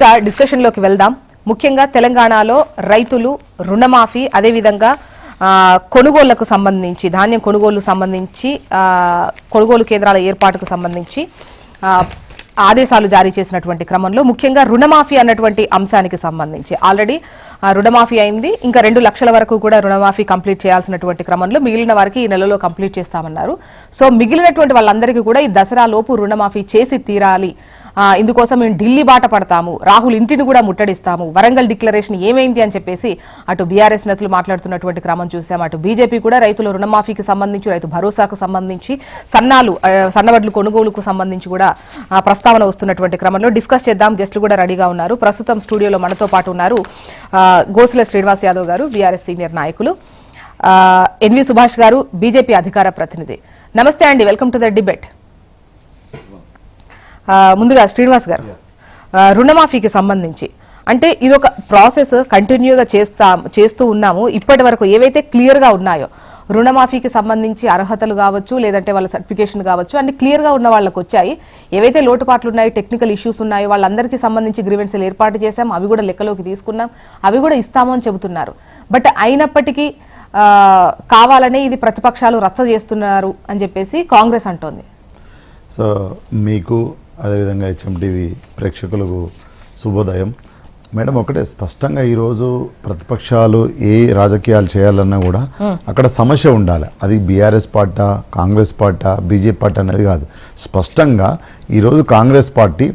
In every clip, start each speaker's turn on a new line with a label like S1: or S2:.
S1: ఇక డిస్కషన్లోకి వెళ్దాం. ముఖ్యంగా తెలంగాణలో రైతులు రుణమాఫీ అదేవిధంగా కొనుగోళ్ళకు సంబంధించి ధాన్యం కొనుగోలు సంబంధించి కొనుగోలు కేంద్రాల ఏర్పాటుకు సంబంధించి ఆదేశాలు జారీ చేసినటువంటి క్రమంలో ముఖ్యంగా రుణమాఫీ అన్నటువంటి అంశానికి సంబంధించి. ఆల్రెడీ రుణమాఫీ అయింది. ఇంకా రెండు లక్షల వరకు కూడా రుణమాఫీ కంప్లీట్ చేయాల్సినటువంటి క్రమంలో మిగిలిన వారికి ఈ నెలలో కంప్లీట్ చేస్తామన్నారు. సో మిగిలినటువంటి వాళ్ళందరికీ కూడా ఈ దసరా లోపు రుణమాఫీ చేసి తీరాలి ఇందుకోసం మేము ఢిల్లీ బాట పడతాము. రాహుల్ ఇంటిని కూడా ముట్టడిస్తాము. వరంగల్ డిక్లరేషన్ ఏమైంది అని చెప్పేసి అటు బీఆర్ఎస్ నేతలు మాట్లాడుతున్నటువంటి క్రమం చూసాం అటు బీజేపీ కూడా రైతుల రుణమాఫీకి సంబంధించి రైతు భరోసాకు సంబంధించి సన్నాలు ఆ, సన్నవడ్లు కొనుగోలుకు సంబంధించి కూడా ప్రస్తావన వస్తున్నటువంటి క్రమంలో డిస్కస్ చేద్దాం. గెస్టులు కూడా రెడీగా ఉన్నారు. ప్రస్తుతం స్టూడియోలో మనతో పాటు ఉన్నారు గోసుల శ్రీనివాస్ యాదవ్ గారు బీఆర్ఎస్ సీనియర్ నాయకులు. ఎన్వి సుభాష్ గారు బీజేపీ అధికార ప్రతినిధి. నమస్తే అండి. Welcome to the debate. ముందుగా శ్రీనివాస్ గారు. రుణమాఫీకి సంబంధించి. అంటే ఇది ఒక ప్రాసెస్ కంటిన్యూగా చేస్తా చేస్తూ ఉన్నాము. ఇప్పటి వరకు ఏవైతే క్లియర్గా ఉన్నాయో రుణమాఫీకి సంబంధించి అర్హతలు కావచ్చు లేదంటే వాళ్ళ సర్టిఫికేషన్ కావచ్చు అన్ని క్లియర్గా ఉన్న వాళ్ళకి వచ్చాయి. ఏవైతే లోటుపాట్లు ఉన్నాయో టెక్నికల్ ఇష్యూస్ ఉన్నాయో వాళ్ళందరికీ సంబంధించి గ్రీవెన్స్లు ఏర్పాటు చేశాం. అవి కూడా లెక్కలోకి తీసుకున్నాం. అవి కూడా ఇస్తాము అని చెబుతున్నారు. బట్ అయినప్పటికీ కావాలనే ఇది ప్రతిపక్షాలు రచ్చ చేస్తున్నారు అని చెప్పేసి కాంగ్రెస్ అంటోంది.
S2: సో మీకు అదేవిధంగా హెచ్ఎంటీవీ ప్రేక్షకులకు శుభోదయం. మేడం ఒకటే స్పష్టంగా ఈరోజు ప్రతిపక్షాలు ఏ రాజకీయాలు చేయాలన్నా కూడా అక్కడ సమస్య ఉండాలి. అది BRS party Congress party BJP party అనేది కాదు. స్పష్టంగా ఈరోజు కాంగ్రెస్ పార్టీ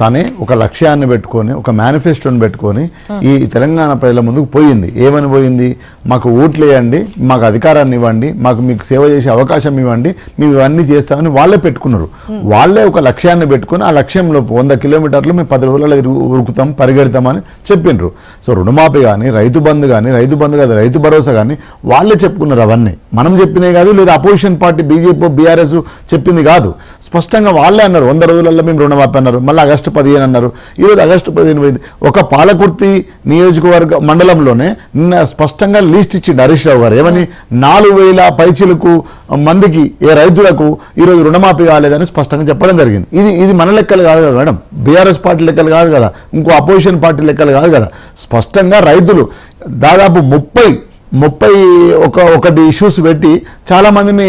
S2: తనే ఒక లక్ష్యాన్ని పెట్టుకొని ఒక మేనిఫెస్టోని పెట్టుకొని ఈ తెలంగాణ ప్రజల ముందుకు పోయింది. ఏమని పోయింది? మాకు ఓట్లు వేయండి మాకు అధికారాన్ని ఇవ్వండి మాకు మీకు సేవ చేసే అవకాశం ఇవ్వండి మేము ఇవన్నీ చేస్తామని వాళ్ళే పెట్టుకున్నారు. వాళ్ళే ఒక లక్ష్యాన్ని పెట్టుకుని ఆ లక్ష్యంలో వంద కిలోమీటర్లు మేము పది రోజులలో ఉరుకుతాం పరిగెడతామని చెప్పిండ్రు. సో రుణమాఫీ కానీ రైతు బంధు కానీ రైతు బంధు కాదు రైతు భరోసా కానీ వాళ్ళే చెప్పుకున్నారు అవన్నీ. మనం చెప్పినే కాదు లేదా అపోజిషన్ పార్టీ బీజేపీ బీఆర్ఎస్ చెప్పింది కాదు. స్పష్టంగా వాళ్ళే అన్నారు వంద రోజులలో మేము రుణమాఫీ అన్నారు. మళ్ళీ ఆగస్టు పదిహేను అన్నారు. ఈరోజు ఆగస్టు పదిహేను పోయింది. ఒక పాలకుర్తి నియోజకవర్గ మండలంలోనే నిన్న స్పష్టంగా లీస్ట్ ఇచ్చిండు హరీష్ రావు గారు. ఏమని? నాలుగు వేల పైచీలకు మందికి ఏ రైతులకు ఈరోజు రుణమాఫీ కాలేదని స్పష్టంగా చెప్పడం జరిగింది. ఇది ఇది మన లెక్కలు కాదు కదా మేడం. బీఆర్ఎస్ పార్టీ లెక్కలు కాదు కదా. ఇంకో అపోజిషన్ పార్టీ లెక్కలు కాదు కదా. స్పష్టంగా రైతులు దాదాపు ముప్పై ముప్పై ఒక ఒకటి ఇష్యూస్ పెట్టి చాలా మందిని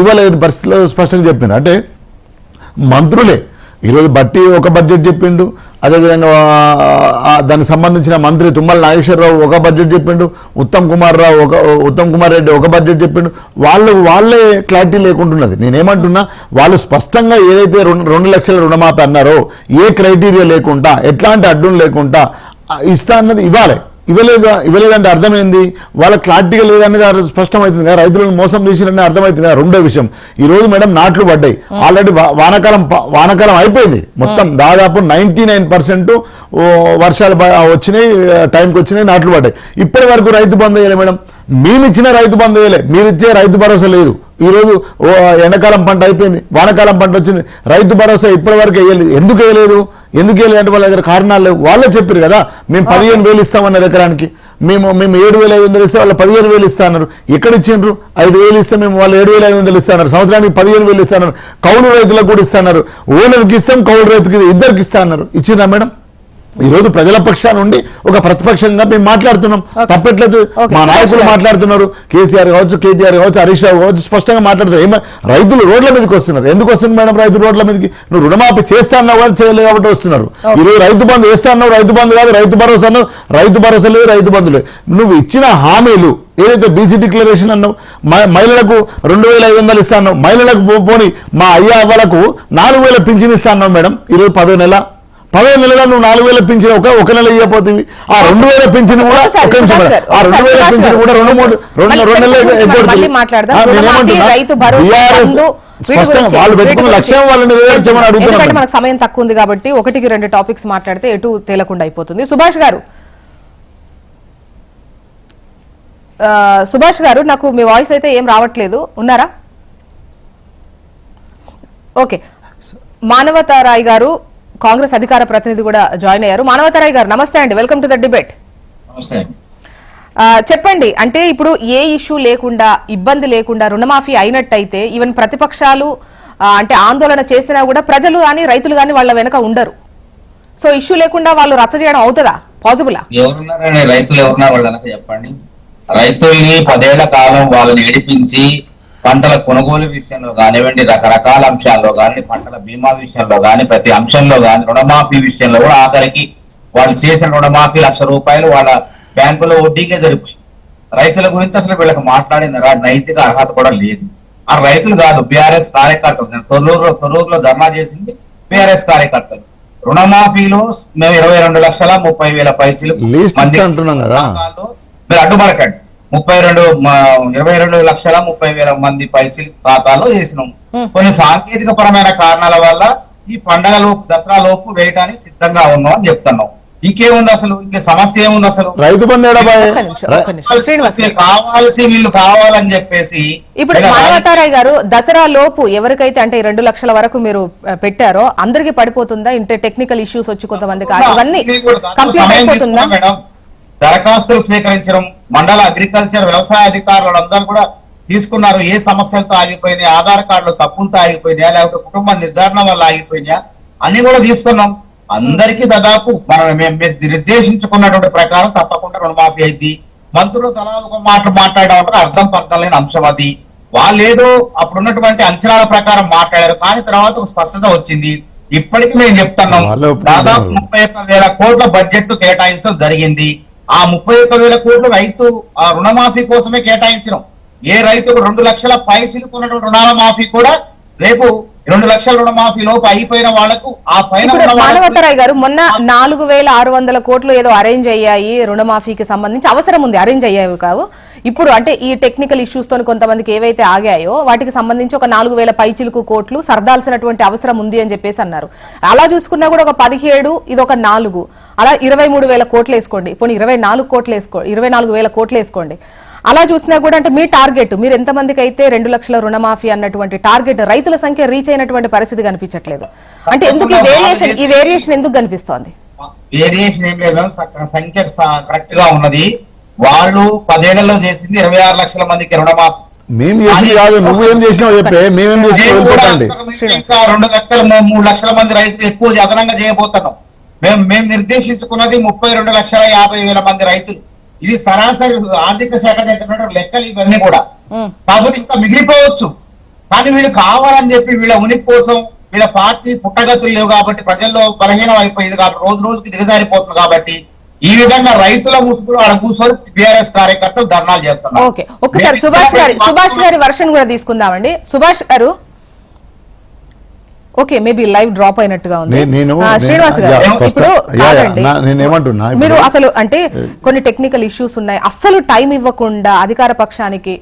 S2: ఇవ్వలేని పరిస్థితిలో స్పష్టంగా చెప్పినారు. అంటే మంత్రులే ఈరోజు బట్టి ఒక బడ్జెట్ చెప్పిండు అదేవిధంగా దానికి సంబంధించిన మంత్రి తుమ్మల నాగేశ్వరరావు ఒక బడ్జెట్ చెప్పిండు ఉత్తమ్ కుమార్ రావు ఒక ఉత్తమ్ కుమార్ రెడ్డి ఒక బడ్జెట్ చెప్పిండు. వాళ్ళు వాళ్ళే క్లారిటీ లేకుంటున్నది. నేనేమంటున్నా వాళ్ళు స్పష్టంగా ఏదైతే రెండు రెండు లక్షల రుణమాఫీ అన్నారో ఏ క్రైటీరియా లేకుండా ఎట్లాంటి అడ్డం లేకుండా ఇస్తా అన్నది ఇవ్వాలి. ఇవ్వలేదు? ఇవ్వలేదంటే అర్థమైంది. వాళ్ళ క్లారిటీగా లేదనేది స్పష్టమవుతుంది కదా. రైతులను మోసం చేసిరని అర్థమవుతుంది కదా రెండో విషయం. ఈ రోజు మేడం నాట్లు పడ్డాయి. ఆల్రెడీ వానాకాలం వానాకాలం అయిపోయింది మొత్తం. దాదాపు నైన్టీ నైన్ పర్సెంట్ వర్షాలు వచ్చినాయి టైంకి వచ్చినాయి నాట్లు పడ్డాయి. ఇప్పటి వరకు రైతు బంద్ వేయలే మేడం. మేము ఇచ్చిన రైతు బంద్ వేయలే. మీరు ఇచ్చే రైతు భరోసా లేదు. ఈ రోజు ఓ ఎండాకాలం పంట అయిపోయింది. వానాకాలం పంట వచ్చింది. రైతు భరోసా ఇప్పటి వరకు వేయలేదు. ఎందుకు వేయలేదు? ఎందుకు వెళ్ళాలంటే వాళ్ళ దగ్గర కారణాలు లేవు? వాళ్ళే చెప్పారు కదా మేము పదిహేను వేలు ఇస్తామన్నారు ఎకరానికి. మేము మేము ఏడు వేల ఐదు వందలు ఇస్తే వాళ్ళు పదిహేను వేలు ఇస్తా ఎక్కడ ఇచ్చిండ్రు? ఐదు వేలు ఇస్తే మేము వాళ్ళు ఏడు వేల ఐదు వందలు ఇస్తాన్నారు సంవత్సరానికి పదిహేను వేలు ఇస్తాన్నారు కౌలు రైతులకు కూడా ఇస్తున్నారు ఓనర్కి ఇస్తాం కౌలు రైతుకి ఇద్దరికి ఇస్తా అన్నారు. ఇచ్చిందా మేడం? ఈ రోజు ప్రజల పక్షాన నుండి ఒక ప్రతిపక్షంగా మేము మాట్లాడుతున్నాం. తప్పట్లేదు. మా నాయకులు. మాట్లాడుతున్నారు. కేసీఆర్ కావచ్చు కేటీఆర్ కావచ్చు హరీష్ రావు కావచ్చు స్పష్టంగా మాట్లాడుతారు. ఏమ రైతులు రోడ్ల మీదకి వస్తున్నారు. ఎందుకు వస్తుంది మేడం రైతులు రోడ్ల మీదకి? నువ్వు రుణమాఫీ చేస్తా అన్నావు కానీ చేయలేదు కాబట్టి వస్తున్నారు.
S1: Okay.
S2: ఈ రోజు రైతు బంధు వేస్తా అన్నావు. రైతు బంధు కాదు రైతు భరోసా అన్నావు. రైతు భరోసా లేదు రైతు బంధు లేదు. నువ్వు ఇచ్చిన హామీలు ఏదైతే బీసీ డిక్లరేషన్ అన్నావు మహిళలకు రెండు వేల ఐదు వందలు ఇస్తా అన్నావు. మహిళలకు పోని మా అయ్యా అవ్వలకు నాలుగు వేల పింఛన్ ఇస్తా అన్నావు మేడం. ఈరోజు పదో నెల. పదో నెలలో నువ్వు నాలుగు వేల పింఛన్ ఒక ఒక నెల ఇవ్వకపోతుంది ఆ రెండు వేల పింఛన్ కూడా ఒక్క నిమిషం ఆ రెండు వేల పింఛన్. కూడా రెండు మూడు రెండు రెండు నెలలు వాళ్ళు పెట్టుకున్న. లక్ష్యం వాళ్ళని
S1: ఎందుకంటే మనకు సమయం తక్కువ ఉంది కాబట్టి ఒకటికి రెండు టాపిక్స్ మాట్లాడితే ఎటు తేలకుండా అయిపోతుంది. సుభాష్ గారు సుభాష్ గారు నాకు మీ వాయిస్ అయితే ఏం రావట్లేదు. ఉన్నారా? ఓకే. మానవతారాయ్ గారు కాంగ్రెస్ అధికార ప్రతినిధి కూడా జాయిన్ అయ్యారు. మానవతారాయ్ గారు నమస్తే అండి. వెల్కమ్ టు ద డిబేట్ చెప్పండి అంటే ఇప్పుడు ఏ ఇష్యూ లేకుండా ఇబ్బంది లేకుండా రుణమాఫీ అయినట్టయితే ఈవెన్ ప్రతిపక్షాలు అంటే ఆందోళన చేసినా కూడా ప్రజలు కానీ రైతులు కానీ వాళ్ళ వెనక ఉండరు. సో ఇష్యూ లేకుండా వాళ్ళు రచ్చ చేయడం అవుతుందా? పాసిబులా
S3: ఎవరున్నారని రైతులు ఎవరున్నారు వాళ్ళు చెప్పండి. రైతుల్ని పదేళ్ళ కాలం వాళ్ళని ఏడిపించి పంటల కొనుగోలు విషయంలో కానివ్వండి రకరకాల అంశాల్లో కానీ పంటల బీమా విషయంలో కానీ ప్రతి అంశంలో కానీ రుణమాఫీ విషయంలో కూడా ఆఖరికి వాళ్ళు చేసిన రుణమాఫీ లక్ష రూపాయలు వాళ్ళ బ్యాంకులో వడ్డీకే జరిపోయింది రైతుల గురించి అసలు వీళ్ళకి మాట్లాడిన నైతిక అర్హత కూడా లేదు. ఆ రైతులు కాదు బీఆర్ఎస్ కార్యకర్తలు. నేను తొర్రూరు తొర్రూరులో ధర్నా చేసింది బీఆర్ఎస్ కార్యకర్తలు. రుణమాఫీలో మేము ఇరవై రెండు లక్షల ముప్పై వేల పైచీలు మందికి
S2: అంటున్నాం కదా.
S3: మీరు అడ్డుపడకండి. ముప్పై రెండు ఇరవై రెండు లక్షల ముప్పై వేల మంది పైచీలు ఖాతాలో చేసినాం. కొన్ని సాంకేతిక పరమైన కారణాల వల్ల ఈ పండగ లోపు దసరా లోపు వేయడానికి సిద్ధంగా ఉన్నాం అని చెప్తున్నాం. ఇంకేముంది అసలు? ఇంకే సమస్య ఏముంది అసలు?
S2: రైతు.
S3: కావాల్సి వీళ్ళు కావాలని చెప్పేసి
S1: ఇప్పుడు మానవతారాయ్ గారు దసరా లోపు ఎవరికైతే అంటే రెండు లక్షల వరకు మీరు పెట్టారో అందరికి పడిపోతుందా? ఇంటే టెక్నికల్ ఇష్యూస్ వచ్చి కొంతమందికి ఆ- ఇవన్నీ కంప్లీట్
S3: సమయం
S1: అయిపోతుందా?
S3: మేడం. దరఖాస్తులు స్వీకరించడం మండల అగ్రికల్చర్ వ్యవసాయ అధికారులు అందరూ కూడా తీసుకున్నారు. ఏ సమస్యలతో ఆగిపోయినాయి ఆధార్ కార్డులు తప్పులతో ఆగిపోయినాయా లేకపోతే కుటుంబ నిర్ధారణ వల్ల ఆగిపోయినాయా అన్ని కూడా తీసుకున్నాం. అందరికీ దాదాపు మనం నిర్దేశించుకున్నటువంటి ప్రకారం తప్పకుండా రుణమాఫీ అయింది. మంత్రులు తలా ఒక మాట మాట్లాడడం అంటే అర్థం పర్థం లేని అంశం అది. వాళ్ళు ఏదో అప్పుడు ఉన్నటువంటి అంచనాల ప్రకారం మాట్లాడారు కానీ తర్వాత ఒక స్పష్టత వచ్చింది. ఇప్పటికీ మేము చెప్తున్నాం. దాదాపు ముప్పై ఒక్క వేల కోట్ల బడ్జెట్ కేటాయించడం జరిగింది. ఆ ముప్పై ఒక్క వేల కోట్లు రైతు ఆ రుణమాఫీ కోసమే కేటాయించడం ఏ రైతుకు రెండు లక్షల పై చిలుకున్నటువంటి రుణాల మాఫీ కూడా రేపు రెండు లక్షల రుణమాఫీ లోపు అయిపోయిన వాళ్ళకు ఆ పైన
S1: మానవతరాయ్ గారు మొన్న నాలుగు వేల ఆరు వందల కోట్లు ఏదో అరేంజ్ అయ్యాయి రుణమాఫీకి సంబంధించి అవసరం ఉంది. అరేంజ్ అయ్యాయి కావు. ఇప్పుడు అంటే ఈ టెక్నికల్ ఇష్యూస్ తోని కొంతమందికి ఏవైతే ఆగాయో వాటికి సంబంధించి ఒక నాలుగు వేల పైచిలుకు కోట్లు సర్దాల్సినటువంటి అవసరం ఉంది అని చెప్పేసి అన్నారు. అలా చూసుకున్నా కూడా ఒక పదిహేడు ఇది ఒక నాలుగు. అలా ఇరవై మూడు వేల కోట్లు వేసుకోండి. పోనీ ఇరవై నాలుగు కోట్లు వేసుకో ఇరవై నాలుగు వేల కోట్లు వేసుకోండి. అలా చూసినా కూడా అంటే మీ టార్గెట్ మీరు ఎంతమందికి అయితే రెండు లక్షల రుణమాఫీ అన్నటువంటి టార్గెట్ రైతుల సంఖ్య రీచ్ అయినటువంటి పరిస్థితి కనిపించట్లేదు. అంటే ఎందుకు ఈ వేరియేషన్ ఈ వేరియేషన్ ఎందుకు కనిపిస్తోంది?
S3: వేరియేషన్ ఏం లేదు. సంఖ్య కరెక్ట్గా ఉన్నది. వాళ్ళు పదేళ్ళలో చేసింది ఇరవై ఆరు లక్షల మందికి రుణమాఫీ.
S2: మేము చేసింది కాదు నువ్వేం చేసినావు చెప్పే మేమేం చేసినావు
S3: మేము కూడా
S2: చెప్పండి.
S3: అంతకుమించి ఇంకా రెండు లక్షల మూడు లక్షల మంది రైతులు ఎక్కువ అదనంగా చేయబోతున్నాం. మేము మేము నిర్దేశించుకున్నది ముప్పై రెండు లక్షల యాభై వేల మంది రైతులు. ఇది సరాసరి ఆర్థిక శాఖ దగ్గర లెక్కలు ఇవన్నీ కూడా. కాకపోతే ఇంకా మిగిలిపోవచ్చు. కానీ వీళ్ళు కావాలని చెప్పి వీళ్ళ ఉనికి కోసం వీళ్ళ పార్టీ పుట్టగతులు లేవు కాబట్టి ప్రజల్లో బలహీనం అయిపోయింది కాబట్టి రోజు రోజుకి దిగజారిపోతుంది కాబట్టి ఈ విధంగా రైతుల ముసుగులు ఆడ కూర్చొని బీఆర్ఎస్ కార్యకర్తలు ధర్నాలు చేస్తున్నారు.
S1: ఓకే. ఒక్కసారి సుభాష్ గారి సుభాష్ గారి వర్షన్ కూడా తీసుకుందామండి. సుభాష్ గారు ఓకే మేబీ లైవ్ డ్రాప్ అయినట్టుగా ఉంది.
S2: నే- నేను
S1: ఆ, శ్రీనివాస్ గారు ఇప్పుడు
S2: నేనేమంటున్నా ఇప్పుడు-
S1: మీరు అసలు అంటే కొన్ని టెక్నికల్ ఇష్యూస్ ఉన్నాయి. అస్సలు టైం ఇవ్వకుండా అధికార పక్షానికి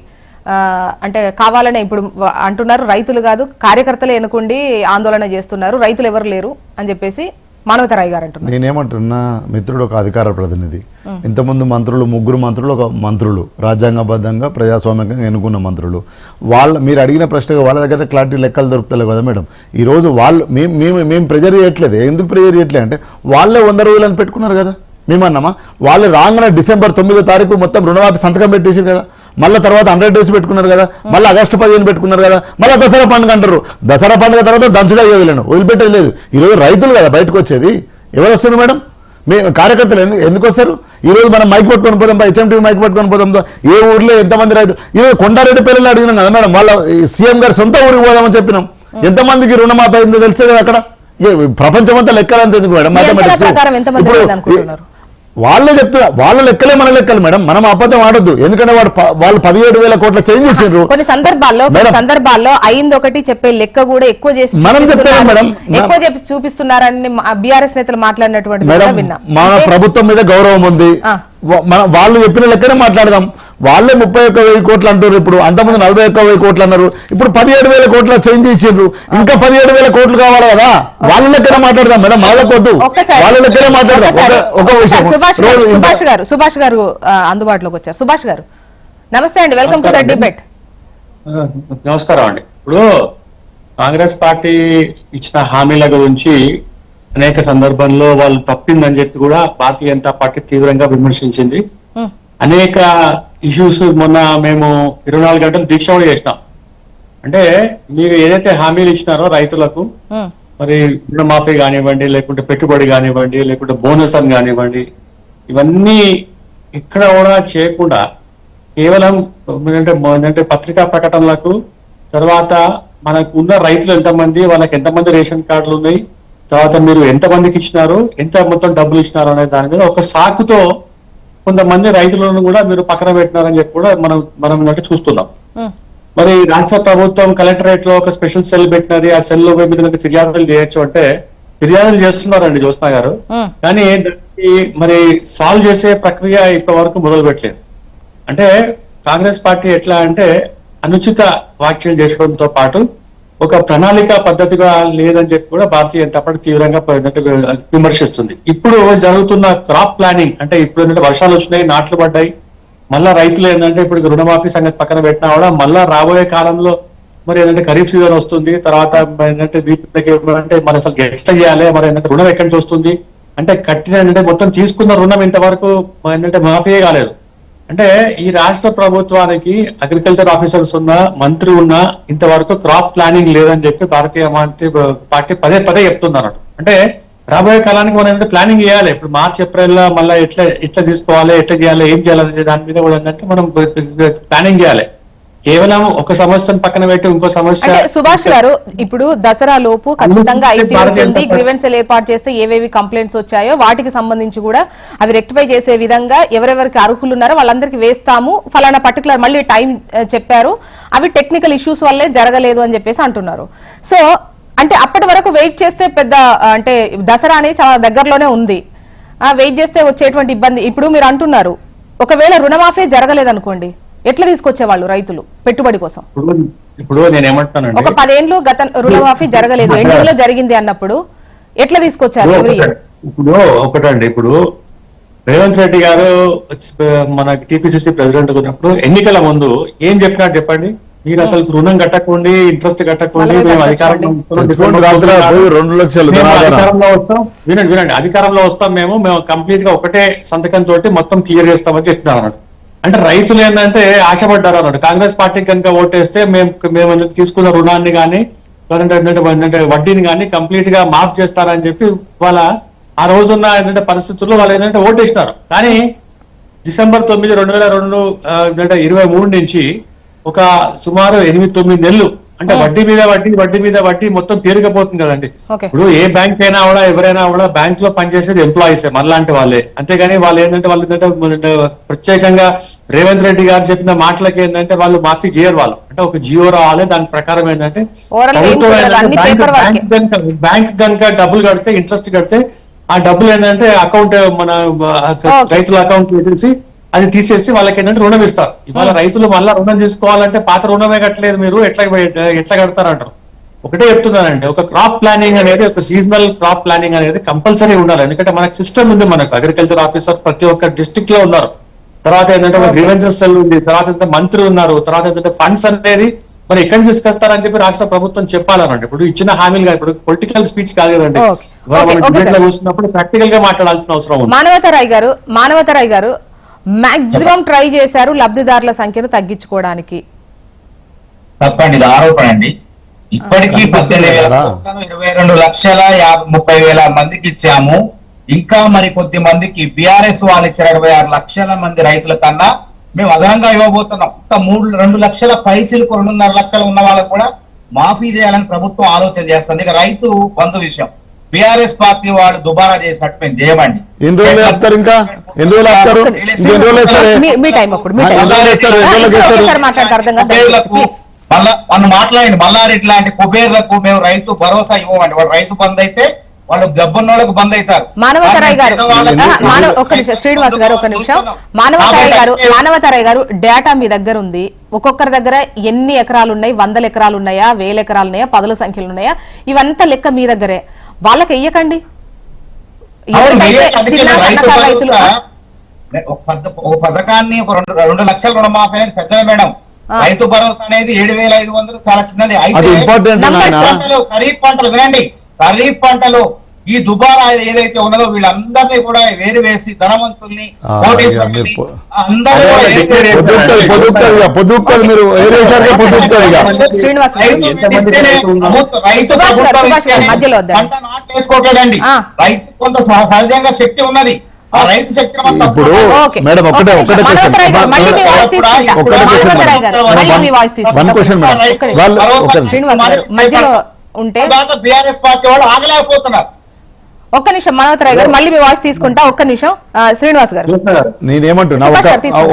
S1: అంటే కావాలనే ఇప్పుడు అంటున్నారు. రైతులు కాదు కార్యకర్తలే ఎన్నుకుండి ఆందోళన చేస్తున్నారు. రైతులు ఎవరు లేరు అని చెప్పేసి మానవతరాయ్ గారు అంటున్నారు.
S2: నేనేమంటున్నా మిత్రుడు ఒక అధికార ప్రతినిధి. ఇంతకుముందు మంత్రులు ముగ్గురు మంత్రులు ఒక మంత్రులు రాజ్యాంగబద్ధంగా ప్రజాస్వామ్యంగా ఎన్నుకున్న మంత్రులు. వాళ్ళ మీరు అడిగిన ప్రశ్నగా వాళ్ళ దగ్గర క్లారిటీ లెక్కలు దొరుకుతలేవు కదా మేడం. ఈరోజు వాళ్ళు మేము మేము మేము ప్రెజర్ చేయట్లేదు. ఎందుకు ప్రెజర్ చేయట్లేదు అంటే వాళ్ళే వంద రోజులని పెట్టుకున్నారు కదా. మేమన్నామా? వాళ్ళు రాగానే డిసెంబర్ తొమ్మిదో తారీఖు మొత్తం రుణమాఫీ సంతకం పెట్టేసి కదా. మళ్ళీ తర్వాత హండ్రెడ్ డేస్ పెట్టుకున్నారు కదా మళ్ళీ ఆగస్టు పదిహేను పెట్టుకున్నారు కదా మళ్ళీ దసరా పండుగ అంటారు. దసరా పండుగ తర్వాత దంచుడే వీళ్ళను వదిలిపెట్టేది లేదు. ఈరోజు రైతులు కదా బయటకు వచ్చేది. ఎవరు వస్తారు మేడం? మే కార్యకర్తలు ఎందుకు వస్తారు? ఈ రోజు మనం మైక్ పట్టుకొని పోదాం హెచ్ఎంటీ మైక్ పట్టుకొని పోదాం ఏ ఊర్లో ఎంతమంది రైతులు ఈరోజు కొండారెడ్డి పిల్లలు అడిగినాం కదా మేడం వాళ్ళ సీఎం గారు సొంత ఊరికి పోదామని చెప్పినాం. ఎంతమందికి రుణమాఫీ అయిందో తెలుసు కదా అక్కడ? ఇక ప్రపంచమంతా లెక్కలంత ఎందుకు మేడం?
S1: మీ అంచనా
S2: Mathematics.
S1: ప్రకారం ఎంతమంది
S2: ఇప్పుడు? వాళ్ళే చెప్తున్నా వాళ్ళ లెక్కలే మన లెక్కలు మేడం మనం అబద్ధం ఆడొద్దు ఎందుకంటే వాడు వాళ్ళు పదిహేడు వేల కోట్ల చేంజ్ ఇచ్చిండ్రు
S1: కొన్ని సందర్భాల్లో. సందర్భాల్లో అయింది ఒకటి చెప్పే లెక్క కూడా ఎక్కువ చేసి
S2: మనం చెప్తాం. మేడం.
S1: ఎక్కువ చెప్పి చూపిస్తున్నారని బీఆర్ఎస్ నేతలు మాట్లాడినటువంటి
S2: మన ప్రభుత్వం మీద గౌరవం ఉంది వాళ్ళు చెప్పిన లెక్కనే మాట్లాడదాం వాళ్ళే ముప్పై ఒక్క వెయ్యి కోట్లు అంటారు ఇప్పుడు. అంతకుముందు నలభై ఒక్క వెయ్యి కోట్లు అన్నారు. ఇప్పుడు పదిహేడు వేల కోట్ల చేంజ్ ఇచ్చిండ్రు ఇంకా పదిహేడు వేల కోట్లు కావాలి కదా? వాళ్ళ లెక్కనే మాట్లాడదాం మేడం. వాళ్ళకి వద్దు. వాళ్ళ లెక్కనే మాట్లాడదాం.
S1: సుభాష్ గారు సుభాష్ గారు సుభాష్ గారు ఆ, అందుబాటులోకి వచ్చారు. సుభాష్ గారు. నమస్తే అండి. Welcome to the. డిబేట్.
S4: నమస్కారం అండి. ఇప్పుడు కాంగ్రెస్ పార్టీ ఇచ్చిన హామీల గురించి అనేక సందర్భంలో వాళ్ళు తప్పిందని చెప్పి కూడా భారతీయ జనతా పార్టీ తీవ్రంగా విమర్శించింది. అనేక ఇష్యూస్ మొన్న మేము ఇరవై నాలుగు గంటలు దీక్ష కూడా చేసినాం. అంటే మీరు ఏదైతే హామీలు ఇచ్చినారో రైతులకు మరి రుణమాఫీ కానివ్వండి లేకుంటే పెట్టుబడి కానివ్వండి లేకుంటే బోనస్ అని కానివ్వండి ఇవన్నీ ఇక్కడ కూడా చేయకుండా కేవలం ఏంటంటే ఏంటంటే పత్రికా ప్రకటనలకు తర్వాత మనకు ఉన్న రైతులు ఎంతమంది వాళ్ళకి ఎంతమంది రేషన్ కార్డులు ఉన్నాయి తర్వాత మీరు ఎంతమందికి ఇచ్చినారు ఎంత మొత్తం డబ్బులు ఇచ్చినారు అనే దాని మీద ఒక సాకుతో కొంతమంది రైతులను కూడా మీరు పక్కన పెట్టినారని చెప్పి కూడా మనం మనం ఏంటంటే చూస్తున్నాం. మరి రాష్ట్ర ప్రభుత్వం కలెక్టరేట్లో ఒక స్పెషల్ సెల్ పెట్టినది ఆ సెల్లో మీరు ఫిర్యాదులు చేయొచ్చు అంటే ఫిర్యాదులు చేస్తున్నారండి జ్యోత్స్న గారు. కానీ దానికి మరి సాల్వ్ చేసే ప్రక్రియ ఇప్పటి వరకు మొదలు పెట్టలేదు. అంటే కాంగ్రెస్ పార్టీ ఎట్లా అంటే అనుచిత వ్యాఖ్యలు చేయడంతో పాటు ఒక ప్రణాళిక పద్ధతిగా లేదని చెప్పి కూడా భారతీయ జనతా పార్టీ తీవ్రంగా విమర్శిస్తుంది. ఇప్పుడు జరుగుతున్న క్రాప్ ప్లానింగ్ అంటే ఇప్పుడు ఏంటంటే వర్షాలు వచ్చినాయి నాట్లు పడ్డాయి మళ్ళా రైతులు ఏంటంటే ఇప్పుడు రుణమాఫీ సంగతి పక్కన పెట్టినా కూడా మళ్ళా రాబోయే కాలంలో మరి ఏంటంటే ఖరీఫ్ సీజన్ వస్తుంది తర్వాత ఏంటంటే వీటికి అంటే మరి అసలు ఎట్లా చేయాలి మరి ఏంటంటే రుణం ఎక్కడి నుంచి వస్తుంది అంటే కట్టిన ఏంటంటే మొత్తం తీసుకున్న రుణం ఇంతవరకు ఏంటంటే మాఫీయే కాలేదు. అంటే ఈ రాష్ట్ర ప్రభుత్వానికి అగ్రికల్చర్ ఆఫీసర్స్ ఉన్న మంత్రి ఉన్న ఇంతవరకు క్రాప్ ప్లానింగ్ లేదని చెప్పి భారతీయ మంత్రి పార్టీ పదే పదే చెప్తున్నారు అంటే రాబోయే కాలానికి మనం ఏంటంటే ప్లానింగ్ చేయాలి ఇప్పుడు మార్చ్ ఏప్రిల్లో మళ్ళీ ఎట్లా ఎట్లా తీసుకోవాలి ఎట్లా చేయాలి ఏం చేయాలి దాని మీద కూడా ఏంటంటే మనం ప్లానింగ్ చేయాలి కేవలం ఒక సమస్యను పక్కన పెట్టి ఇంకో సమస్య
S1: అంటే సుభాష్ గారు ఇప్పుడు దసరా లోపు ఖచ్చితంగా ఐటీ ఉంటుంది గ్రీవెన్సీలు ఏర్పాటు చేస్తే ఏవేవి కంప్లైంట్స్ వచ్చాయో వాటికి సంబంధించి కూడా అవి రెక్టిఫై చేసే విధంగా ఎవరెవరికి అర్హులు ఉన్నారో వాళ్ళందరికీ వేస్తాము. ఫలానా పర్టికులర్ మళ్ళీ టైం ఆ, చెప్పారు. అవి టెక్నికల్ ఇష్యూస్ వల్లే జరగలేదు అని చెప్పేసి అంటున్నారు. సో అంటే అప్పటి వరకు వెయిట్ చేస్తే పెద్ద ఆ, అంటే దసరా అనేది చాలా దగ్గరలోనే ఉంది. వెయిట్ చేస్తే వచ్చేటువంటి ఇబ్బంది ఇప్పుడు మీరు అంటున్నారు. ఒకవేళ రుణమాఫీ జరగలేదనుకోండి ఎట్లా తీసుకొచ్చేవాళ్ళు రైతులు పెట్టుబడి కోసం?
S4: ఇప్పుడు నేను ఏమంటున్నానండి
S1: ఒక పదేండ్లు గత రుణమాఫీ జరగలేదు. ఎండింగ్ జరిగింది అన్నప్పుడు ఎట్లా తీసుకొచ్చారు
S4: ఇప్పుడు ఒకటండి ఇప్పుడు రేవంత్ రెడ్డి గారు మన టీపీసీసీ ప్రెసిడెంట్ ఉన్నప్పుడు ఎన్నికల ముందు ఏం చెప్పినారు చెప్పండి? మీరు అసలు రుణం కట్టకండి ఇంట్రెస్ట్ కట్టకండి మేము. అధికారంలో వస్తాం, వినండి వినండి. అధికారంలో వస్తాం మేము మేము కంప్లీట్గా ఒకటే సంతకం తోటి మొత్తం క్లియర్ చేస్తామని చెప్తున్నారు అన్నాడు అంటే రైతులు ఏంటంటే ఆశపడ్డారు అన్నాడు కాంగ్రెస్ పార్టీకి కనుక ఓటేస్తే మేము మేము తీసుకున్న రుణాన్ని కానీ లేదంటే వడ్డీని కానీ కంప్లీట్గా మాఫ్ చేస్తారని చెప్పి వాళ్ళ ఆ రోజున్న ఏంటంటే పరిస్థితుల్లో వాళ్ళు ఏంటంటే ఓటేసినారు. కానీ డిసెంబర్ తొమ్మిది రెండు వేల రెండు ఇరవై మూడు నుంచి ఒక సుమారు ఎనిమిది తొమ్మిది నెలలు అంటే వడ్డీ మీద వడ్డీ వడ్డీ మీద వడ్డీ మొత్తం తీరకపోతుంది కదండి. ఇప్పుడు ఏ బ్యాంక్ అయినా కూడా ఎవరైనా కూడా బ్యాంక్లో పనిచేసేది ఎంప్లాయీస్ మనలాంటి వాళ్ళే. అంతేగాని వాళ్ళు ఏంటంటే వాళ్ళు ఏంటంటే ప్రత్యేకంగా రేవంత్ రెడ్డి గారు చెప్పిన మాటలకి ఏంటంటే వాళ్ళు మాఫీ చేయరు వాళ్ళు. అంటే ఒక జియో రావాలి దాని ప్రకారం ఏంటంటే ప్రభుత్వం బ్యాంక్- కనుక డబ్బులు కడితే ఇంట్రెస్ట్ కడితే ఆ డబ్బులు ఏంటంటే అకౌంట్ మన. రైతుల అకౌంట్ వేసేసి అది తీసేసి వాళ్ళకి ఏంటంటే రుణం ఇస్తారు. ఇవాళ రైతులు మళ్ళా రుణం తీసుకోవాలంటే పాత రుణమే కట్టలేదు మీరు ఎట్లా ఎట్లా కడతారు అంటారు ఒకటే చెప్తున్నానండి ఒక క్రాప్ ప్లానింగ్ అనేది ఒక సీజనల్ క్రాప్ ప్లానింగ్ అనేది కంపల్సరీ ఉండాలి. ఎందుకంటే మనకు సిస్టమ్ ఉంది మనకు. అగ్రికల్చర్ ఆఫీసర్ ప్రతి ఒక్క డిస్ట్రిక్ట్లో ఉన్నారు. తర్వాత ఏంటంటే ఒక గ్రీవెన్సెస్ సెల్ ఉంది. తర్వాత ఏంటంటే మంత్రి ఉన్నారు. తర్వాత ఏంటంటే ఫండ్స్ అనేది మరి ఎక్కడి తీసుకొస్తారని చెప్పి రాష్ట్ర ప్రభుత్వం చెప్పాలనండి. ఇప్పుడు ఇచ్చిన హామీలుగా ఇప్పుడు పొలిటికల్ స్పీచ్ కాదు కదండి. కూర్చున్నప్పుడు ప్రాక్టికల్గా మాట్లాడాల్సిన అవసరం ఉంది.
S1: మానవతరాయ్ గారు మానవతరాయ్ గారు మాక్సిమం ట్రై చేశారు లబ్ధిదారుల సంఖ్యను తగ్గించుకోవడానికి.
S3: తప్పండి ఇది ఆరోపణ అండి. ఇప్పటికీ పద్దెనిమిది వేల ఇరవై రెండు లక్షల యాభై ముప్పై వేల మందికి ఇచ్చాము. ఇంకా మరి కొద్ది మందికి బీఆర్ఎస్ వాళ్ళు ఇచ్చిన ఇరవై ఆరు లక్షల మంది రైతుల కన్నా మేము అదనంగా ఇవ్వబోతున్నాం. ఇంకా మూడు రెండు లక్షల పైచిలకు రెండున్నర లక్షలు ఉన్న వాళ్ళకు కూడా మాఫీ చేయాలని ప్రభుత్వం ఆలోచన చేస్తుంది. ఇక రైతు బంధు విషయం. బీఆర్ఎస్ పార్టీ వాళ్ళు దుబారా చేసినట్టు మేము చేయమండి
S2: ఎన్ని రోజులు వేస్తారు ఇంకా? ఎన్ని రోజులు వేస్తారు? రోజులు వేస్తారు?
S3: మళ్ళా మనం మాట్లాడండి మల్లారెడ్డి లాంటి కుబేర్లకు మేము రైతు భరోసా ఇవ్వమండి వాళ్ళు రైతు బంద్ అయితే వాళ్ళు దెబ్బన్న వాళ్ళకు బంద్ అవుతారు.
S1: మానవతరాయ్ గారు ఒక్క నిమిషం శ్రీనివాస్ గారు ఒక్క నిమిషం. మానవతరాయ్ గారు మానవతరాయ్ గారు డేటా మీ దగ్గర ఉంది. ఒక్కొక్కరి దగ్గర ఎన్ని ఎకరాలు ఉన్నాయి వందల ఎకరాలు ఉన్నాయా వేల ఎకరాలు ఉన్నాయా పదుల సంఖ్యలు ఉన్నాయా ఇవంతా లెక్క మీ దగ్గరే. వాళ్ళకి వెయ్యకండి. రైతులు
S3: ఒక పథ- ఒక పథకాన్ని ఒక రెండు రెండు లక్షల రుణమాఫీ అనేది పెద్దది మేడం. రైతు భరోసా అనేది ఏడు వేల ఐదు వందలు చాలా చిన్నది.
S2: అది
S3: అయితే ఖరీఫ్ పంటలు వినండి. ఖరీఫ్ పంటలు ఈ దుబారా ఏదైతే ఉన్నదో వీళ్ళందరినీ కూడా వేరు వేసి ధనవంతుల్ని కోటీశ్వరుల్ని. పంట
S1: ఆ.
S3: రైతు కొంత సహ- సహజంగా శక్తి ఉన్నది. ఆ రైతు శక్తిని మనం
S2: ఇప్పుడు. మేడం, ఒకటే- ఒకటే క్వశ్చన్ వాళ్ళు
S1: ఉంటే
S3: దాకా బీఆర్ఎస్ పార్టీ వాళ్ళు ఆగలేకపోతున్నారు.
S1: ఒక్క నిమిషం మనోహర్ రాయ్ గారు మళ్ళీ మీ వాయిస్ తీసుకుంటా ఒక్క నిమిషం. శ్రీనివాస్ గారు.
S2: నేనేమంటున్నా ఒక.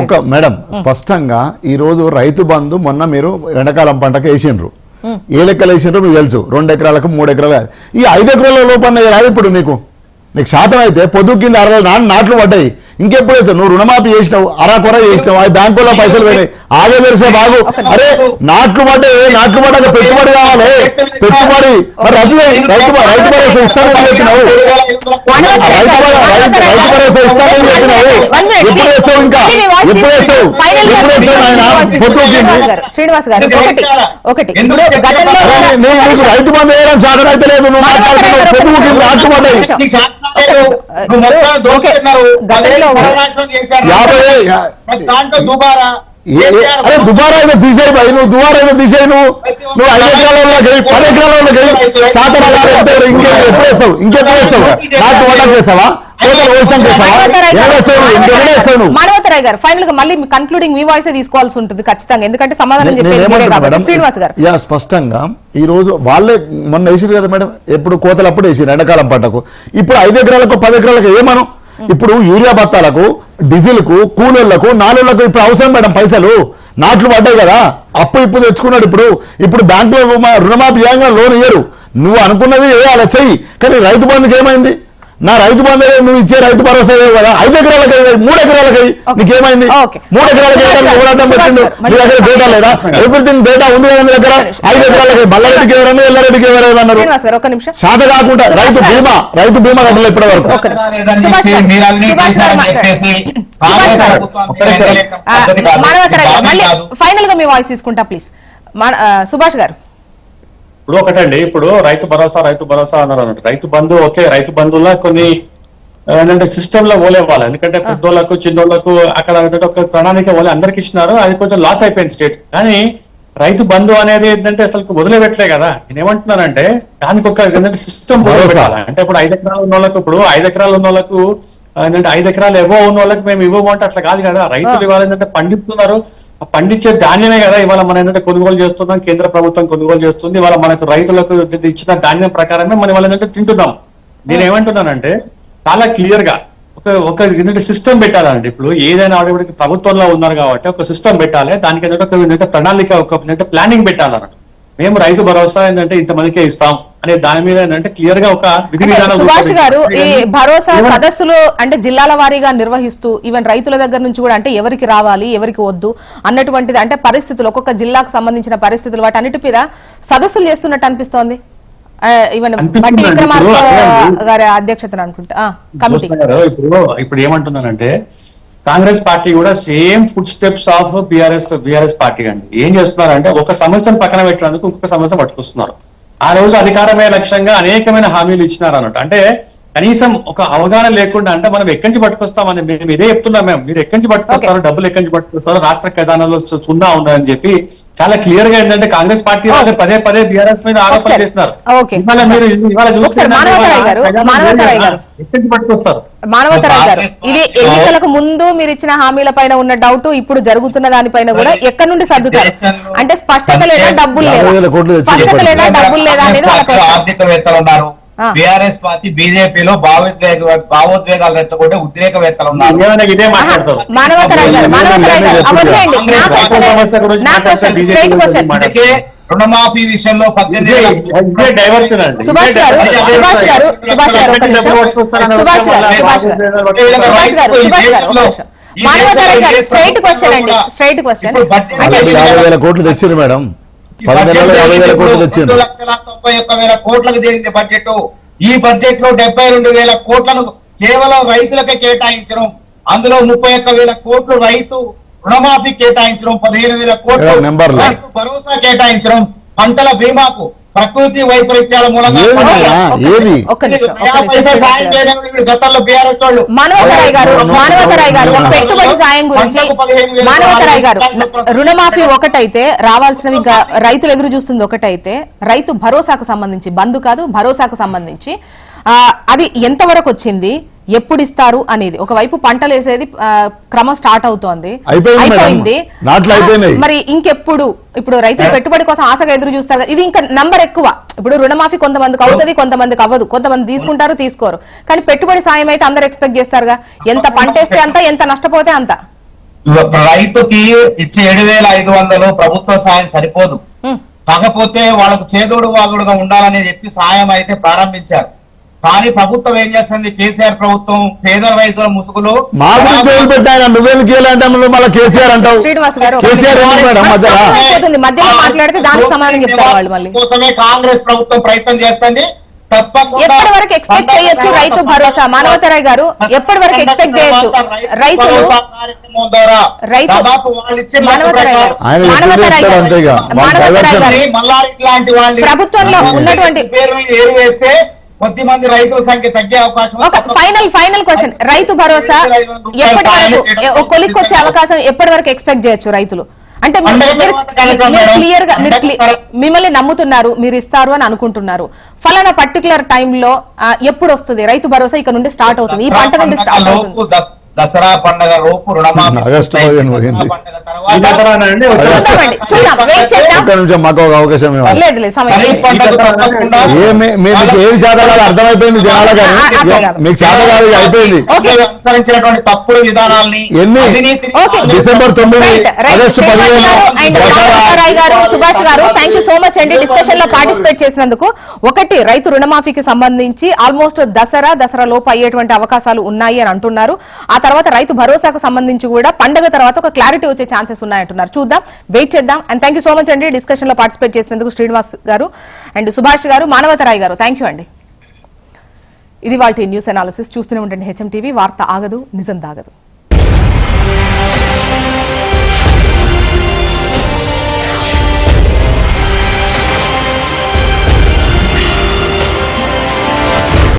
S2: ఒక మేడం స్పష్టంగా ఈ రోజు రైతు బంధు మొన్న మీరు ఎండాకాలం పంటకు వేసిండ్రు. ఏ లెక్కలు వేసిండ్రు మీకు తెలుసు. రెండు ఎకరాలకు మూడు ఎకరాలు ఈ ఐదు ఎకరాల లోపల రాదు ఇప్పుడు నీకు నీకు శాతం అయితే పొద్దు కింద అరవై నాట్లు పడ్డాయి. ఇంకెప్పుడు వేస్తావు? నువ్వు రుణమాఫీ చేసినావు అరా కొర చేసినావు ఆ బ్యాంకులో పైసలు పోయినాయి. ఆగే తెలిసే బాగు అరే నాట్లు పడ్డాయి నాట్లు పడ్డాక పెట్టుబడి కావాలి పెట్టుబడి. మరి రైతు రైతు రైతు భరోసా ఇస్తానని చెప్పినావు. రైతు భరోసా- ఇస్తానని చెప్పినావు. ఎప్పుడు. వేస్తావు? ఇంకా? ఎప్పుడు వేస్తావు? ఎప్పుడు వేస్తావు?
S1: శ్రీనివాస్ గారు. ఒకటి
S2: నీకు రైతు బంధు వేయడం సాధన అయితే లేదు నువ్వు మాట్లాడుతున్నావు కింద నాట్లు పడ్డాయి.
S1: గతంలో
S2: యాభై
S3: దాంట్లో దుబారా?
S2: అరే దుబారా అయినా తీసేయి భయ్, నువ్వు దుబారా అయినా తీసేయి నువ్వు నువ్వు ఐదు పది వేస్తావు ఇంకెప్పుడు వేస్తావు వంట చేస్తావా?
S1: గారు, ఫైనల్గా మళ్ళీ కన్క్లూడింగ్ మీ వాయిస్ తీసుకోవాల్సి ఉంటుంది ఖచ్చితంగా ఎందుకంటే సమాధానం చెప్పేది శ్రీనివాస్ గారు.
S2: యా స్పష్టంగా ఈ రోజు వాళ్ళే మొన్న వేసారు కదా మేడం ఎప్పుడు కోతలు అప్పుడు వేసారు ఎండాకాలం పంటకు. ఇప్పుడు ఐదు ఎకరాలకు పది ఎకరాలకు ఏమను? ఇప్పుడు యూరియా బత్తాలకు డీజిల్కు నాలుగులకు ఇప్పుడు అవసరం మేడం పైసలు. నాట్లు పడ్డాయి కదా. అప్పు ఇప్పుడు తెచ్చుకున్నాడు ఇప్పుడు. ఇప్పుడు బ్యాంకులో రుణమాఫీ చేయంగా లోన్ ఇయ్యరు. నువ్వు అనుకున్నది వేయాలి చెయ్యి. కానీ రైతు బంధుకి ఏమైంది? నా రైతు బంధు నువ్వు ఇచ్చే రైతు భరోసా కదా? ఐదు ఎకరాలకి అయ్యి, మూడు ఎకరాలకి. నీకేమైంది. మూడు ఎకరాలకి అడ్డం పెట్టిండు మీ దగ్గర డేటా లేదా? ఎవ్రీథింగ్ డేటా ఉంది కదా మీ దగ్గర? ఐదు ఎకరాలకి మల్లారెడ్డికి ఎవరన్నా ఎల్లారెడ్డికి ఎవరైనా అన్నారు? శాత కాకుండా రైతు. బీమా రైతు బీమా కట్టలేదు ఇప్పటి వరకు.
S1: ఫైనల్గా మీ వాయిస్ తీసుకుంటా ప్లీజ్. సుభాష్ గారు.
S4: ఇప్పుడు ఒకటండి ఇప్పుడు రైతు భరోసా రైతు భరోసా అన్నారు అన్నట్టు రైతు బంధు ఓకే రైతు బంధువులో కొన్ని ఏంటంటే సిస్టమ్లో ఓలేవాలి ఎందుకంటే పెద్దోళ్ళకు చిన్నోళ్ళకు అక్కడ ఏంటంటే ఒక ప్రణాళిక ఓలే అందరికి ఇచ్చినారు. అది కొంచెం లాస్ అయిపోయింది స్టేట్ కానీ రైతు బంధు అనేది ఏంటంటే అసలు వదిలిపెట్టలే కదా. నేను ఏమంటున్నానంటే దానికి ఒక ఏంటంటే సిస్టమ్. అంటే ఇప్పుడు ఐదు ఎకరాలు ఉన్న వాళ్ళకు ఇప్పుడు ఐదు ఎకరాలు ఉన్న వాళ్ళకు ఏంటంటే ఐదు ఎకరాలు ఎవో ఉన్న వాళ్ళకి మేము ఇవ్వమంటే అట్లా కాదు కదా. రైతులు ఇవాళ ఏంటంటే పండిస్తున్నారు. పండించే ధాన్యమే కదా ఇవాళ మనం ఏంటంటే కొనుగోలు చేస్తున్నాం కేంద్ర ప్రభుత్వం కొనుగోలు చేస్తుంది ఇవాళ మనకు రైతులకు ఇచ్చిన ధాన్యం ప్రకారమే మనం ఇవాళ ఏంటంటే తింటున్నాం. నేను ఏమంటున్నానంటే చాలా క్లియర్గా ఒక ఒక ఏంటంటే సిస్టమ్ పెట్టాలండి. ఇప్పుడు ఏదైనా ఆడేవాడికి ప్రభుత్వంలో ఉన్నారు కాబట్టి ఒక సిస్టమ్ పెట్టాలి. దానికి ఏంటంటే ఒక ఏంటంటే ప్రణాళిక ఒక ఏంటంటే ప్లానింగ్ పెట్టాలన్నట్టు మేము రైతు భరోసా ఏంటంటే ఇంతమందికే ఇస్తాం అనే దాని మీద ఏంటంటే క్లియర్గా ఒక విధి
S1: సుభాష్ గారు ఈ. భరోసా సదస్సులు అంటే జిల్లాల వారీగా నిర్వహిస్తూ ఈవెన్ రైతుల దగ్గర నుంచి కూడా అంటే ఎవరికి రావాలి ఎవరికి వద్దు అన్నటువంటిది అంటే పరిస్థితులు ఒక్కొక్క జిల్లాకు సంబంధించిన పరిస్థితులు వాటి అన్నిటి మీద సదస్సులు చేస్తున్నట్టు అనిపిస్తోంది ఈవెన్ బట్టి. విక్రమార్క గారి అధ్యక్షతన అనుకుంటా కమిటీ
S4: ఇప్పుడు ఇప్పుడు ఏమంటున్నానంటే కాంగ్రెస్ పార్టీ కూడా same footsteps of BRS BRS party అండి. ఏం చేస్తున్నారంటే ఒక సమస్యను పక్కన పెట్టినందుకు ఇంకొక సమస్య పట్టుకొస్తున్నారు. ఆ రోజు అధికారమే లక్ష్యంగా అనేకమైన హామీలు ఇచ్చినారు అన్నట్టు అంటే కనీసం ఒక అవగాహన లేకుండా అంటే మనం ఎక్కడి నుంచి పట్టుకొస్తామని మేము ఇదే చెప్తున్నాం మేము మీరు ఎక్కడి నుంచి పట్టుకొస్తారు డబ్బులు ఎక్కడి నుంచి పట్టుకొస్తారు రాష్ట్ర ఖజానాలో సున్నా ఉందని చెప్పి చాలా క్లియర్గా ఏంటంటే కాంగ్రెస్ పార్టీ. పదే పదే బీఆర్ఎస్ మీద ఆరోపణ. చేస్తున్నారు. ఇవాళ మీరు ఇవాళ. ఎక్కడి పట్టుకొస్తారు
S1: మానవతరావు గారు
S3: కాంగ్రెస్
S1: ఇది ఎన్నికలకు ముందు మీరు ఇచ్చిన హామీల పైన ఉన్న డౌట్ ఇప్పుడు జరుగుతున్న దానిపైన కూడా ఎక్కడి నుండి సర్దుతారు అంటే స్పష్టత లేదా డబ్బులు లేదా స్పష్టత. డబ్బులు లేదా అనేది.
S3: ఆర్థికవేత్తలు ఉన్నారు. బీఆర్ఎస్ పార్టీ బీజేపీలో భావోద్వేగ భావోద్వేగాలు రెచ్చగొట్టే ఉద్రేకవేత్తలు ఉన్నారు.
S1: Straight question.
S3: అందుకే రుణమాఫీ విషయంలో పద్దెనిమిది
S1: స్ట్రైట్ క్వశ్చన్ అండి. Straight question.
S2: కోట్లు తెచ్చింది మేడం.
S3: రెండు లక్షల తొంభై ఒక్క వేల కోట్లకు చేరింది బడ్జెట్ ఈ బడ్జెట్లో డెబ్బై రెండు వేల కోట్లను కేవలం రైతులకే కేటాయించడం అందులో ముప్పై ఒక్క వేల కోట్లు రైతు రుణమాఫీ కేటాయించడం పదిహేను వేల కోట్లు భరోసా కేటాయించడం పంటల బీమాకు ప్రకృతి వైపరీత్యాల మూలంగా గతంలో బీఆర్ఎస్ వాళ్ళు.
S1: మానవతరాయ్ గారు మానవతరాయ్ గారు పెట్టుబడి సాయం గురించి మానవతరాయ్ గారు రుణమాఫీ ఒకటైతే రావాల్సినవి రైతులు ఎదురు చూస్తుంది ఒకటైతే రైతు భరోసాకు సంబంధించి బంధు కాదు భరోసాకు సంబంధించి. ఆ, అది ఎంతవరకు వచ్చింది? ఎప్పుడు ఇస్తారు అనేది. ఒకవైపు పంటలు వేసేది క్రమం స్టార్ట్ అవుతోంది.
S2: అయిపోయింది.
S1: మరి ఇంకెప్పుడు? ఇప్పుడు రైతులు పెట్టుబడి కోసం ఆశగా ఎదురు చూస్తారు. ఇది ఇంకా నంబర్ ఎక్కువ. ఇప్పుడు రుణమాఫీ కొంతమందికి అవుతుంది కొంతమందికి అవ్వదు. కొంతమంది తీసుకుంటారు తీసుకోరు. కానీ పెట్టుబడి సాయం అయితే అందరు ఎక్స్పెక్ట్ చేస్తారుగా. ఎంత పంట వేస్తే అంత ఎంత నష్టపోతే అంత.
S3: రైతుకి ఇచ్చే ఏడు వేల ఐదు వందలు ప్రభుత్వ సాయం సరిపోదు. కాకపోతే వాళ్ళకు చేదోడు వాదుడుగా ఉండాలని చెప్పి సాయం అయితే ప్రారంభించారు. కానీ ప్రభుత్వం ఏం చేస్తుంది? కేసీఆర్ ప్రభుత్వం పేదల రైతుల ముసుగులు
S2: మళ్ళీ.
S3: కోసమే కాంగ్రెస్ ప్రభుత్వం ప్రయత్నం చేస్తుంది.
S1: ఎప్పటి వరకు ఎక్స్పెక్ట్ చేయొచ్చు రైతు భరోసా? మానవతరాయ్ గారు ఎప్పటి వరకు ఎక్స్పెక్ట్ చేయొచ్చు? రైతులు ప్రభుత్వంలో ఉన్నటువంటి-
S3: కొద్ది మంది రైతుల సంఖ్య తగ్గే అవకాశం
S1: final final question Rythu Bharosa ఎప్పటి వరకు ఒక కొలిక్కి వచ్చే అవకాశం ఎప్పటి వరకు ఎక్స్పెక్ట్ చేయొచ్చు రైతులు? అంటే.
S3: క్లియర్గా
S1: మిమ్మల్ని నమ్ముతున్నారు మీరు ఇస్తారు అని అనుకుంటున్నారు. ఫలానా పర్టికులర్ టైంలో ఎప్పుడు వస్తుంది? రైతు భరోసా ఇక్కడ నుండి స్టార్ట్ అవుతుంది. ఈ పంట నుండి స్టార్ట్ అవుతుంది.
S3: దసరా పండగ లోపు రుణమాఫీ
S2: మాకు ఒక అవకాశం చేత కాదు అర్థమైపోయింది. మీకు చేత కాదు అయిపోయింది.
S3: అనుసరించినటువంటి తప్పుడు విధానాల్ని
S2: ఎన్ని? డిసెంబర్ తొమ్మిది. August
S1: Subhash garu thank you so much అండి. డిస్కషన్లో పార్టిసిపేట్ చేసినందుకు ఒకటి రైతు రుణమాఫీకి సంబంధించి ఆల్మోస్ట్ దసరా దసరా లోపు అయ్యేటువంటి అవకాశాలు ఉన్నాయి అని అంటున్నారు. ఆ తర్వాత రైతు భరోసాకు సంబంధించి కూడా పండగ తర్వాత ఒక క్లారిటీ వచ్చే ఛాన్సెస్ ఉన్నాయంటున్నారు. చూద్దాం వెయిట్ చేద్దాం. And thank you so much అండి డిస్కషన్లో పార్టిసిపేట్ చేసినందుకు శ్రీనివాస్ గారు అండ్ సుభాష్ గారు మానవతరాయ్ గారు. థ్యాంక్ యూ అండి. ఇది వాళ్ళ న్యూస్ అనాలిసిస్ చూస్తూనే ఉండండి హెచ్ఎం టీవీ వార్త ఆగదు నిజం దాగదు